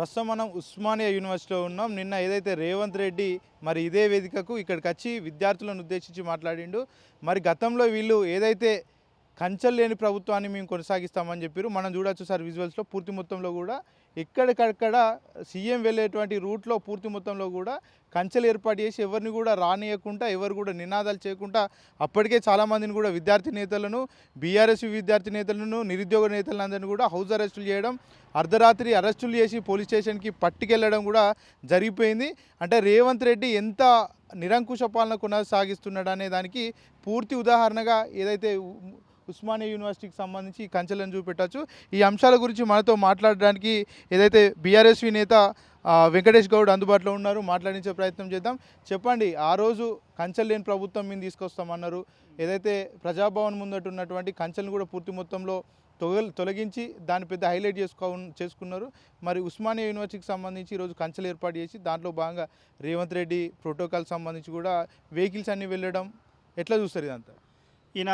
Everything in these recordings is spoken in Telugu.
ప్రస్తుతం మనం ఉస్మానియా యూనివర్సిటీలో ఉన్నాం. నిన్న ఏదైతే రేవంత్ రెడ్డి మరి ఇదే వేదికకు ఇక్కడికి వచ్చి విద్యార్థులను ఉద్దేశించి మాట్లాడిండు. మరి గతంలో వీళ్ళు ఏదైతే కంచెలు లేని ప్రభుత్వాన్ని మేము కొనసాగిస్తామని చెప్పారు మనం చూడొచ్చు సార్ విజువల్స్లో పూర్తి మొత్తంలో కూడా ఎక్కడికక్కడ సీఎం వెళ్ళేటువంటి రూట్లో పూర్తి మొత్తంలో కూడా కంచెలు ఏర్పాటు చేసి ఎవరిని కూడా రానియకుండా ఎవరు కూడా నినాదాలు చేయకుండా అప్పటికే చాలామందిని కూడా విద్యార్థి నేతలను బీఆర్ఎస్ విద్యార్థి నేతలను నిరుద్యోగ నేతలందరినీ కూడా హౌస్ అరెస్టులు చేయడం అర్ధరాత్రి అరెస్టులు చేసి పోలీస్ స్టేషన్కి పట్టుకెళ్ళడం కూడా జరిగిపోయింది. అంటే రేవంత్ రెడ్డి ఎంత నిరంకుశ పాలన కొనసాగిస్తున్నాడు అనే దానికి పూర్తి ఉదాహరణగా ఏదైతే ఉస్మానియా యూనివర్సిటీకి సంబంధించి కంచెలను చూపెట్టచ్చు. ఈ అంశాల గురించి మనతో మాట్లాడడానికి ఏదైతే బీఆర్ఎస్వి నేత వెంకటేష్ గౌడ్ అందుబాటులో ఉన్నారు మాట్లాడించే ప్రయత్నం చేద్దాం. చెప్పండి ఆ రోజు కంచెలు లేని ప్రభుత్వం మేము తీసుకొస్తామన్నారు. ఏదైతే ప్రజాభవన్ ముందట ఉన్నటువంటి కంచెలను కూడా పూర్తి మొత్తంలో తొగల్ తొలగించి దాన్ని పెద్ద హైలైట్ చేసుకో చేసుకున్నారు. మరి ఉస్మానియా యూనివర్సిటీకి సంబంధించి ఈరోజు కంచెలు ఏర్పాటు చేసి దాంట్లో భాగంగా రేవంత్ రెడ్డి ప్రోటోకాల్ సంబంధించి కూడా వెహికల్స్ అన్నీ వెళ్ళడం ఎట్లా చూస్తారు ఇదంతా? ఈయన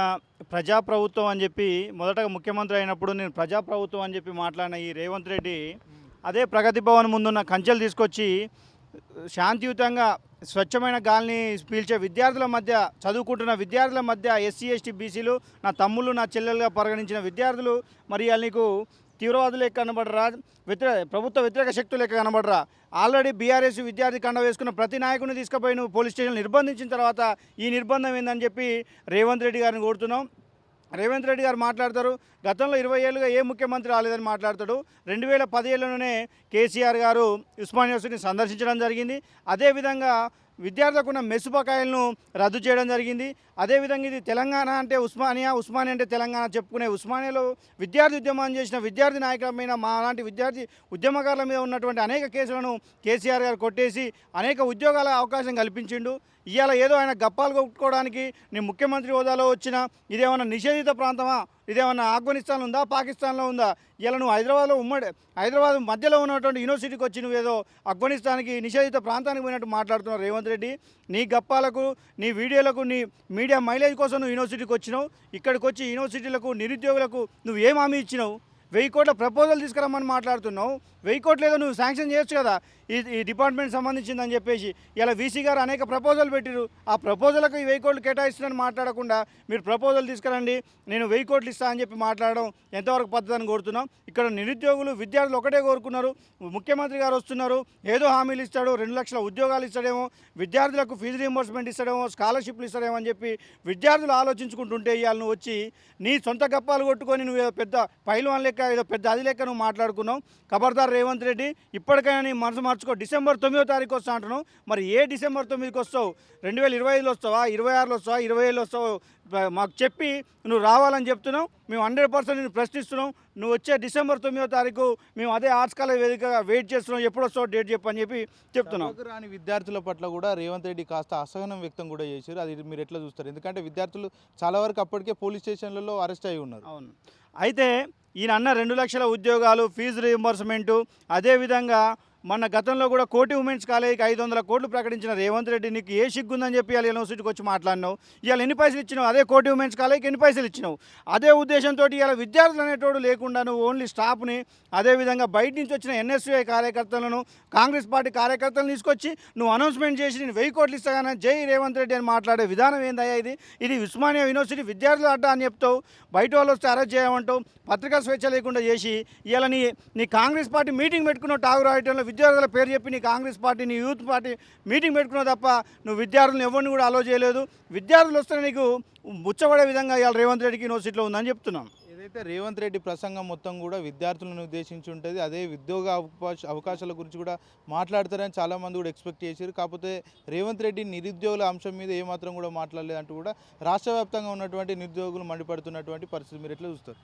ప్రజాప్రభుత్వం అని చెప్పి మొదటగా ముఖ్యమంత్రి అయినప్పుడు నేను ప్రజాప్రభుత్వం అని చెప్పి మాట్లాడిన ఈ రేవంత్ రెడ్డి అదే ప్రగతి భవన్ ముందున్న కంచెలు తీసుకొచ్చి శాంతియుతంగా స్వచ్ఛమైన గాలిని పీల్చే విద్యార్థుల మధ్య చదువుకుంటున్న విద్యార్థుల మధ్య ఎస్సీ ఎస్టీ బీసీలు నా తమ్ముళ్ళు నా చెల్లెలుగా పరిగణించిన విద్యార్థులు మరి వాళ్ళకు నీకు తీవ్రవాదులు కనబడరా వ్యతిరేక ప్రభుత్వ వ్యతిరేక శక్తులే కనబడరా. ఆల్రెడీ బీఆర్ఎస్ విద్యార్థి కండ వేసుకున్న ప్రతి నాయకుని తీసుకుపోయి నువ్వు పోలీస్ స్టేషన్ నిర్బంధించిన తర్వాత ఈ నిర్బంధం ఏందని చెప్పి రేవంత్ రెడ్డి గారిని కోరుతున్నాం. రేవంత్ రెడ్డి గారు మాట్లాడతారు. గతంలో ఇరవై ఏళ్ళుగా ఏ ముఖ్యమంత్రి రాలేదని మాట్లాడతాడు. రెండు వేల పదిహేడులోనే కేసీఆర్ గారు ఉస్మాన్ యూనివర్సిటీని సందర్శించడం జరిగింది. అదేవిధంగా విద్యార్థులకు ఉన్న మెస్సు రద్దు చేయడం జరిగింది. అదేవిధంగా ఇది తెలంగాణ అంటే ఉస్మానియా ఉస్మానియా అంటే తెలంగాణ చెప్పుకునే ఉస్మానియాలో విద్యార్థి ఉద్యమం చేసిన విద్యార్థి నాయకుల మీద మా లాంటి విద్యార్థి ఉద్యమకారుల మీద ఉన్నటువంటి అనేక కేసులను కేసీఆర్ గారు కొట్టేసి అనేక ఉద్యోగాల అవకాశం కల్పించిండు. ఇవాళ ఏదో ఆయన గప్పాలు కొట్టుకోవడానికి నీ ముఖ్యమంత్రి హోదాలో వచ్చిన ఇదేమన్నా నిషేధిత ప్రాంతమా? ఇదేమన్నా ఆఫ్ఘనిస్తాన్ ఉందా? పాకిస్తాన్లో ఉందా? ఇలా నువ్వు హైదరాబాద్లో ఉమ్మడి హైదరాబాద్ మధ్యలో ఉన్నటువంటి యూనివర్సిటీకి వచ్చి నువ్వేదో ఆఫ్ఘనిస్తాన్కి నిషేధిత ప్రాంతానికి పోయినట్టు మాట్లాడుతున్నావు రేవంత్ రెడ్డి. నీ గప్పాలకు నీ వీడియోలకు నీ మీడియా మైలేజ్ కోసం నువ్వు యూనివర్సిటీకి వచ్చినావు. ఇక్కడికి వచ్చి యూనివర్సిటీలకు నిరుద్యోగులకు నువ్వు ఏం హామీ ఇచ్చినావు? వెయ్యి కోట్ల ప్రపోజల్ తీసుకురమ్మని మాట్లాడుతున్నావు. వెయ్యి కోట్లు ఏదో నువ్వు శాంక్షన్ చేయొచ్చు కదా. ఈ ఈ డిపార్ట్మెంట్ సంబంధించిందని చెప్పేసి ఇలా వీసీ గారు అనేక ప్రపోజల్ పెట్టిరు ఆ ప్రపోజల్కి ఈ వెయ్యి కోట్లు కేటాయిస్తున్నారని మాట్లాడకుండా మీరు ప్రపోజల్ తీసుకురండి నేను వెయ్యి కోట్లు ఇస్తా అని చెప్పి మాట్లాడడం ఎంతవరకు పద్ధతి కోరుతున్నాం. ఇక్కడ నిరుద్యోగులు విద్యార్థులు ఒకటే కోరుకున్నారు. ముఖ్యమంత్రి గారు వస్తున్నారు. ఏదో హామీలు ఇస్తాడు రెండు లక్షల ఉద్యోగాలు ఇస్తాడేమో విద్యార్థులకు ఫీజు రీంబర్స్మెంట్ ఇస్తాడేమో స్కాలర్షిప్లు ఇస్తాడేమో అని చెప్పి విద్యార్థులు ఆలోచించుకుంటుంటే ఇవాళ నువ్వు వచ్చి నీ సొంత గప్పాలు కొట్టుకొని నువ్వు పెద్ద పైలు పైలవాన్ లెక్క ఏదో పెద్ద అది లెక్క నువ్వు మాట్లాడుకున్నావు. ఖబర్దార్ రేవంత్ రెడ్డి ఇప్పటికైనా నీ మనసు మార్చుకో. డిసెంబర్ తొమ్మిదో తారీఖు వస్తా అంటున్నావు. మరి ఏ డిసెంబర్ తొమ్మిదికి వస్తావు? రెండు వేల ఇరవై ఐదులో వస్తావా? ఇరవై ఆరులో వస్తావా? ఇరవై ఏళ్ళు వస్తావు? మాకు చెప్పి నువ్వు రావాలని చెప్తున్నావు. మేము హండ్రెడ్ పర్సెంట్ నేను ప్రశ్నిస్తున్నాం. నువ్వు వచ్చే డిసెంబర్ తొమ్మిదో తారీఖు మేము అదే ఆర్ట్స్ కాలేజ్ వేదికగా వెయిట్ చేస్తున్నాం. ఎప్పుడు వస్తావు డేట్ చెప్పని చెప్పి చెప్తున్నాం. రాని విద్యార్థుల పట్ల కూడా రేవంత్ రెడ్డి కాస్త అసహనం వ్యక్తం కూడా చేశారు. అది మీరు ఎట్లా చూస్తారు? ఎందుకంటే విద్యార్థులు చాలా వరకు అప్పటికే పోలీస్ స్టేషన్లలో అరెస్ట్ అయి ఉన్నారు. అవును. అయితే ఈయన అన్న రెండు లక్షల ఉద్యోగాలు ఫీజు రీఎంబర్స్మెంటు అదేవిధంగా మొన్న గతంలో కూడా కోటి ఉమెన్స్ కాలేజీకి ఐదు వందల కోట్లు ప్రకటించిన రేవంత్ రెడ్డి నీకు ఏ సిగ్గుందని చెప్పి ఇవాళ యూనివర్సిటీకి వచ్చి మాట్లాడినావు? ఇవాళ ఎన్ని పైసలు ఇచ్చినావు? అదే కోటి ఉమెన్స్ కాలేజీకి ఎన్ని పైసలు ఇచ్చినావు? అదే ఉద్దేశంతో ఇవాళ విద్యార్థులు అనేటోడు లేకుండా నువ్వు ఓన్లీ స్టాఫ్ని అదేవిధంగా బయట నుంచి వచ్చిన ఎన్ఎస్యుఐ కార్యకర్తలను కాంగ్రెస్ పార్టీ కార్యకర్తలను తీసుకొచ్చి నువ్వు అనౌన్స్మెంట్ చేసి నేను వెయ్యి కోట్లు ఇస్తాగానే జై రేవంత్ రెడ్డి అని మాట్లాడే విధానం ఏందయ్యా ఇది? ఇది ఉస్మానియా యూనివర్సిటీ విద్యార్థులు అడ్డా అని చెప్తావు. బయట వాళ్ళు వస్తే అరెస్ట్ చేయమంటావు. పత్రికా స్వేచ్ఛ లేకుండా చేసి ఇవాళ నీ నీ కాంగ్రెస్ పార్టీ మీటింగ్ పెట్టుకున్న టాగు రాయటంలో విద్యార్థుల పేరు చెప్పి నీ కాంగ్రెస్ పార్టీ నీ యూత్ పార్టీ మీటింగ్ పెట్టుకున్నావు తప్ప నువ్వు విద్యార్థులను ఎవరిని కూడా అలో చేయలేదు. విద్యార్థులు వస్తే నీకు ముచ్చబడే విధంగా ఇవాళ రేవంత్ రెడ్డికి నో సీట్లో ఉందని చెప్తున్నాం ఏదైతే రేవంత్ రెడ్డి ప్రసంగం మొత్తం కూడా విద్యార్థులను ఉద్దేశించి ఉంటుంది అదే ఉద్యోగ అవకాశ అవకాశాల గురించి కూడా మాట్లాడతారని చాలామంది కూడా ఎక్స్పెక్ట్ చేశారు. కాకపోతే రేవంత్ రెడ్డి నిరుద్యోగుల అంశం మీద ఏమాత్రం కూడా మాట్లాడలేదంటూ కూడా రాష్ట్ర వ్యాప్తంగా ఉన్నటువంటి నిరుద్యోగులు మండిపడుతున్నటువంటి పరిస్థితి మీరు ఎట్లా చూస్తారు?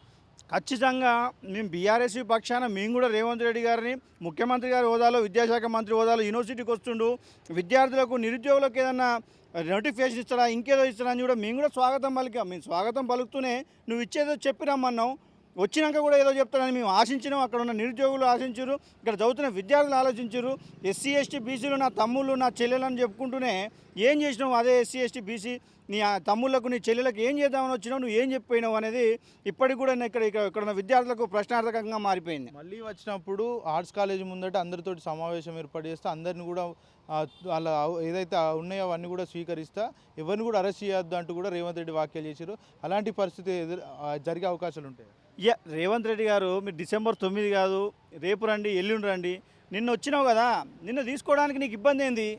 ఖచ్చితంగా మేము బీఆర్ఎస్ పక్షాన మేము కూడా రేవంత్ రెడ్డి గారిని ముఖ్యమంత్రి గారి హోదాలో విద్యాశాఖ మంత్రి హోదాలో యూనివర్సిటీకి వస్తుండు. విద్యార్థులకు నిరుద్యోగులకు ఏదన్నా నోటిఫికేషన్ ఇస్తాడా ఇంకేదో ఇస్తాడా అని కూడా మేము కూడా స్వాగతం పలికాం. మేము స్వాగతం పలుకుతూనే నువ్వు ఇచ్చేదో చెప్పి రమ్మన్నావు. వచ్చినాక కూడా ఏదో చెప్తారని మేము ఆశించినాం. అక్కడ ఉన్న నిరుద్యోగులు ఆశించారు ఇక్కడ చదువుతున్న విద్యార్థులు ఆలోచించారు ఎస్సీ ఎస్టీ బీసీలు నా తమ్ముళ్ళు నా చెల్లెలు అని చెప్పుకుంటూనే ఏం చేసినావు? అదే ఎస్సీ ఎస్టీ బీసీ నీ ఆ తమ్ముళ్ళకు నీ చెల్లెలకు ఏం చేద్దామని వచ్చినావు? నువ్వు ఏం చెప్పినావు అనేది ఇప్పటికి కూడా ఇక్కడ ఇక్కడ ఇక్కడ ఉన్న విద్యార్థులకు ప్రశ్నార్థకంగా మారిపోయింది. మళ్ళీ వచ్చినప్పుడు ఆర్ట్స్ కాలేజ్ ముందట అందరితో సమావేశం ఏర్పాటు చేస్తే అందరిని కూడా వాళ్ళ ఏదైతే ఉన్నాయో అవన్నీ కూడా స్వీకరిస్తా ఎవరిని కూడా అరెస్ట్ చేయొద్దు అంటూ కూడా రేవంత్ రెడ్డి వ్యాఖ్యలు చేశారు అలాంటి పరిస్థితి ఎదురు జరిగే అవకాశాలు ఉంటాయి? యా రేవంత్ రెడ్డి గారు మీరు డిసెంబర్ తొమ్మిది కాదు రేపు రండి ఎల్లుండి రండి నిన్న వచ్చినావు కదా నిన్న తీసుకోవడానికి నీకు ఇబ్బంది ఏంది?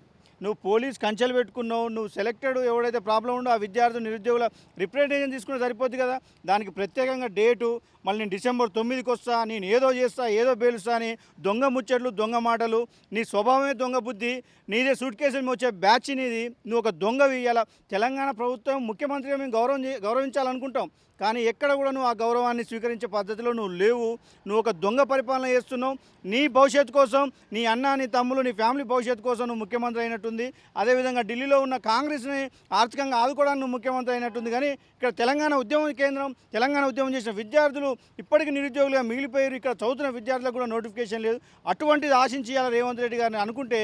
నువ్వు పోలీస్ కంచెలు పెట్టుకున్నావు నువ్వు సెలెక్టెడ్ ఎవడైతే ప్రాబ్లం ఉందో ఆ విద్యార్థులు నిరుద్యోగుల రిప్రజెంటేషన్ తీసుకుంటే సరిపోద్ది కదా? దానికి ప్రత్యేకంగా డేటు మళ్ళీ నేను డిసెంబర్ తొమ్మిదికి వస్తా నేను ఏదో చేస్తా ఏదో పేలుస్తా అని దొంగ ముచ్చట్లు దొంగ మాటలు నీ స్వభావమే దొంగ బుద్ధి నీదే సూట్ కేసులు వచ్చే బ్యాచ్ నీది నువ్వు ఒక దొంగవి ఇలా తెలంగాణ ప్రభుత్వం ముఖ్యమంత్రిగా మేము గౌరవం గౌరవించాలనుకుంటాం. కానీ ఎక్కడ కూడా నువ్వు ఆ గౌరవాన్ని స్వీకరించే పద్ధతిలో నువ్వు లేవు. నువ్వు ఒక దొంగ పరిపాలన చేస్తున్నావు. నీ భవిష్యత్తు కోసం నీ అన్న నీ తమ్ములు నీ ఫ్యామిలీ భవిష్యత్తు కోసం నువ్వు ముఖ్యమంత్రి అయినట్టుంది. అదేవిధంగా ఢిల్లీలో ఉన్న కాంగ్రెస్ని ఆర్థికంగా ఆదుకోవడానికి నువ్వు ముఖ్యమంత్రి అయినట్టుంది. కానీ ఇక్కడ తెలంగాణ ఉద్యమం కేంద్రం తెలంగాణ ఉద్యమం చేసిన విద్యార్థులు ఇప్పటికీ నిరుద్యోగులుగా మిగిలిపోయారు. ఇక్కడ చదువుతున్న విద్యార్థులకు కూడా నోటిఫికేషన్ లేదు. అటువంటిది ఆశించి రేవంత్ రెడ్డి గారిని అనుకుంటే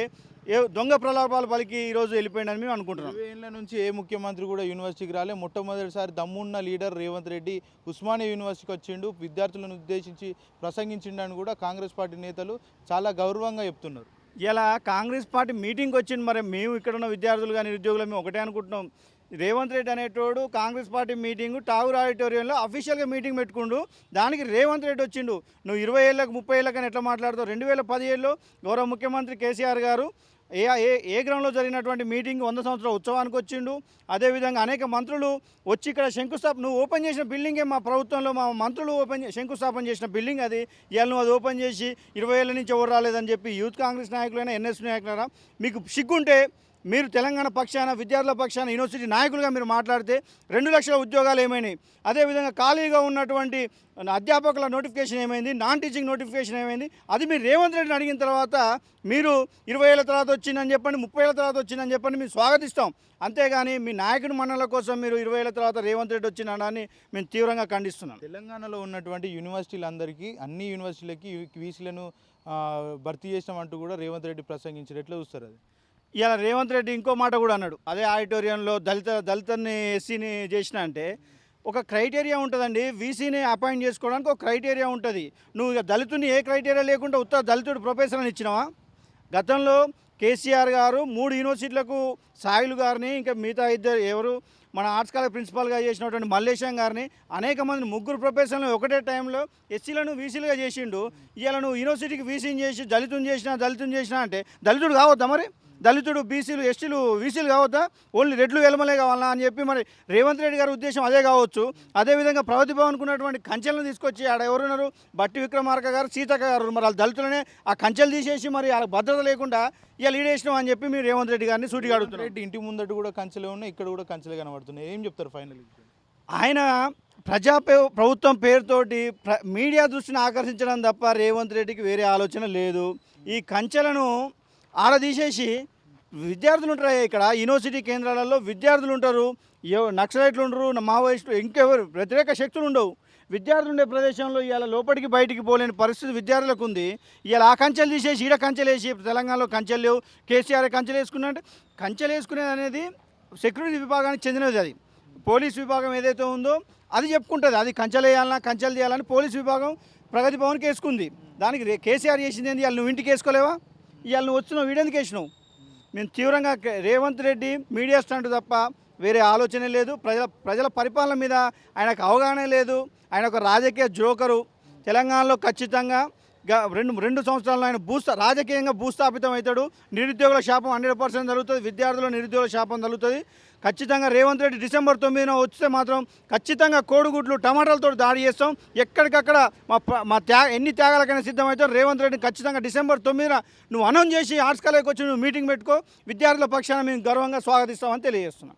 ఏ దొంగ ప్రలాపాలు పలికి ఈరోజు వెళ్ళిపోయిందని మేము అనుకుంటున్నాం. ఏళ్ళ నుంచి ఏ ముఖ్యమంత్రి కూడా యూనివర్సిటీకి రాలే. మొట్టమొదటిసారి దమ్మున్న లీడర్ రేవంత్ రెడ్డి ఉస్మానియా యూనివర్సిటీకి వచ్చిండు విద్యార్థులను ఉద్దేశించి ప్రసంగించిండని కూడా కాంగ్రెస్ పార్టీ నేతలు చాలా గౌరవంగా చెప్తున్నారు. ఇలా కాంగ్రెస్ పార్టీ మీటింగ్కి వచ్చింది మరి మేము ఇక్కడ ఉన్న విద్యార్థులు కానీ నిరుద్యోగులు మేము ఒకటే అనుకుంటున్నాం. రేవంత్ రెడ్డి అనేటోడు కాంగ్రెస్ పార్టీ మీటింగ్ టాగూర్ ఆడిటోరియంలో అఫీషియల్గా మీటింగ్ పెట్టుకుండు. దానికి రేవంత్ రెడ్డి వచ్చిండు. నువ్వు ఇరవై ఏళ్ళకు ముప్పై ఏళ్ళకని ఎట్లా మాట్లాడతావు? రెండు వేల పదిహేడులో గౌరవ ముఖ్యమంత్రి కేసీఆర్ గారు ఏ ఏ ఏ గ్రౌండ్లో జరిగినటువంటి మీటింగ్ వంద సంవత్సరాల ఉత్సవానికి వచ్చిండు. అదేవిధంగా అనేక మంత్రులు వచ్చి ఇక్కడ శంకుస్థాపన నువ్వు ఓపెన్ చేసిన బిల్డింగే మా ప్రభుత్వంలో మా మంత్రులు ఓపెన్ శంకుస్థాపన చేసిన బిల్డింగ్ అది. ఇవాళ నువ్వు అది ఓపెన్ చేసి ఇరవై ఏళ్ళ నుంచి ఎవరు రాలేదని చెప్పి యూత్ కాంగ్రెస్ నాయకులైనా ఎన్ఎస్ నాయకులైనా మీకు సిగ్గుంటే మీరు తెలంగాణ పక్షాన విద్యార్థుల పక్షాన యూనివర్సిటీ నాయకులుగా మీరు మాట్లాడితే రెండు లక్షల ఉద్యోగాలు ఏమైనాయి? అదేవిధంగా ఖాళీగా ఉన్నటువంటి అధ్యాపకుల నోటిఫికేషన్ ఏమైంది? నాన్ టీచింగ్ నోటిఫికేషన్ ఏమైంది? అది మీరు రేవంత్ రెడ్డిని అడిగిన తర్వాత మీరు ఇరవై ఏళ్ళ తర్వాత వచ్చిందని చెప్పండి ముప్పై ఏళ్ళ తర్వాత వచ్చిందని చెప్పండి మేము స్వాగతిస్తాం. అంతేగాని మీ నాయకుడి మండల కోసం మీరు ఇరవై ఏళ్ళ తర్వాత రేవంత్ రెడ్డి వచ్చినాడని మేము తీవ్రంగా ఖండిస్తున్నాం. తెలంగాణలో ఉన్నటువంటి యూనివర్సిటీలందరికీ అన్ని యూనివర్సిటీలకి వీసీలను భర్తీ చేసినామంటూ కూడా రేవంత్ రెడ్డి ప్రసంగించినట్లు చూస్తారు అది? ఇలా రేవంత్ రెడ్డి ఇంకో మాట కూడా అన్నాడు. అదే ఆడిటోరియంలో దళిత దళితని ఎస్సీని చేసిన అంటే ఒక క్రైటీరియా ఉంటుందండి. వీసీని అపాయింట్ చేసుకోవడానికి ఒక క్రైటీరియా ఉంటుంది. నువ్వు ఇక దళితుని ఏ క్రైటీరియా లేకుండా ఉత్తర దళితుడు ప్రొఫెసర్ అని ఇచ్చినావా? గతంలో కేసీఆర్ గారు మూడు యూనివర్సిటీలకు సాయిలు గారిని ఇంకా మిగతా ఇద్దరు ఎవరు మన ఆర్ట్స్ కాలేజ్ ప్రిన్సిపాల్గా చేసినటువంటి మల్లేశం గారిని అనేక మంది ముగ్గురు ప్రొఫెసర్లు ఒకటే టైంలో ఎస్సీలను వీసీలుగా చేసిండు. ఇవాళ నువ్వు యూనివర్సిటీకి వీసీని చేసి దళితుని చేసినా దళితుని చేసినా అంటే దళితుడు కావద్దా మరి? దళితుడు బీసీలు ఎస్టీలు వీసీలు కావద్దా? ఓన్లీ రెడ్లు వెలమలే కావాలా అని చెప్పి మరి రేవంత్ రెడ్డి గారి ఉద్దేశం అదే కావచ్చు. అదేవిధంగా ప్రగతి భవన్కు ఉన్నటువంటి కంచెలను తీసుకొచ్చి ఆడ ఎవరున్నారు? బట్టి విక్రమార్క గారు సీతక్క గారు మరి వాళ్ళ దళితులనే ఆ కంచెలు తీసేసి మరి వాళ్ళకి భద్రత లేకుండా ఇవాళ లీడేసినాం అని చెప్పి మీరు రేవంత్ రెడ్డి గారిని సూటిగా అడుగుతున్నారు. రెడ్డి ఇంటి ముందట కూడా కంచెలే ఉన్నాయి ఇక్కడ కూడా కంచెలే కనబడుతున్నాయి. ఏం చెప్తారు ఫైనల్ ఆయన ప్రజా ప్రభుత్వం పేరుతోటి ప్ర మీడియా దృష్టిని ఆకర్షించడం తప్ప రేవంత్ రెడ్డికి వేరే ఆలోచన లేదు. ఈ కంచెలను ఆరదీసేసి విద్యార్థులు ఉంటారు ఇక్కడ? యూనివర్సిటీ కేంద్రాలలో విద్యార్థులు ఉంటారు. నక్సలైట్లు ఉండరు మావోయిస్టులు ఇంకెవరు వ్యతిరేక శక్తులు ఉండవు. విద్యార్థులు ఉండే ప్రదేశంలో ఇవాళ లోపలికి బయటికి పోలేని పరిస్థితి విద్యార్థులకు ఉంది. ఇవాళ ఆ కంచెలు తీసేసి ఈడ కంచెలు వేసి తెలంగాణలో కంచెలు లేవు. కేసీఆర్ కంచెలు వేసుకున్నా కంచెలు వేసుకునేది అనేది సెక్యూరిటీ విభాగానికి చెందినది అది. పోలీస్ విభాగం ఏదైతే ఉందో అది చెప్పుకుంటుంది. అది కంచెలు వేయాలన్నా కంచెలు చేయాలని పోలీస్ విభాగం ప్రగతి భవన్కి వేసుకుంది. దానికి కేసీఆర్ చేసింది ఏంది? వాళ్ళు నువ్వు ఇంటికి వేసుకోలేవా? ఇవాళ నువ్వు వచ్చినావు వీడెందుకు వేసినావు? మేము తీవ్రంగా రేవంత్ రెడ్డి మీడియా స్టంట్ తప్ప వేరే ఆలోచన లేదు. ప్రజల ప్రజల పరిపాలన మీద ఆయనకు అవగాహన లేదు. ఆయన ఒక రాజకీయ జోకరు. తెలంగాణలో ఖచ్చితంగా రెండు రెండు సంవత్సరాలు ఆయన భూస్థా రాజకీయంగా భూస్థాపితం అవుతాడు. నిరుద్యోగుల శాపం హండ్రెడ్ పర్సెంట్ జరుగుతుంది. విద్యార్థుల నిరుద్యోగుల శాపం జరుగుతుంది. ఖచ్చితంగా రేవంత్ రెడ్డి డిసెంబర్ తొమ్మిదిన వస్తే మాత్రం ఖచ్చితంగా కోడిగుడ్లు టమాటాలతో దాడి చేస్తాం. ఎక్కడికక్కడ మా మా త్యాగ ఎన్ని త్యాగాలకైనా సిద్ధమవుతాం రేవంత్ రెడ్డి ఖచ్చితంగా డిసెంబర్ తొమ్మిదిన నువ్వు అనౌన్స్ చేసి ఆర్ట్స్ కాలేజ్కి వచ్చి నువ్వు మీటింగ్ పెట్టుకో. విద్యార్థుల పక్షాన మేము గర్వంగా స్వాగతిస్తామని తెలియజేస్తున్నాం.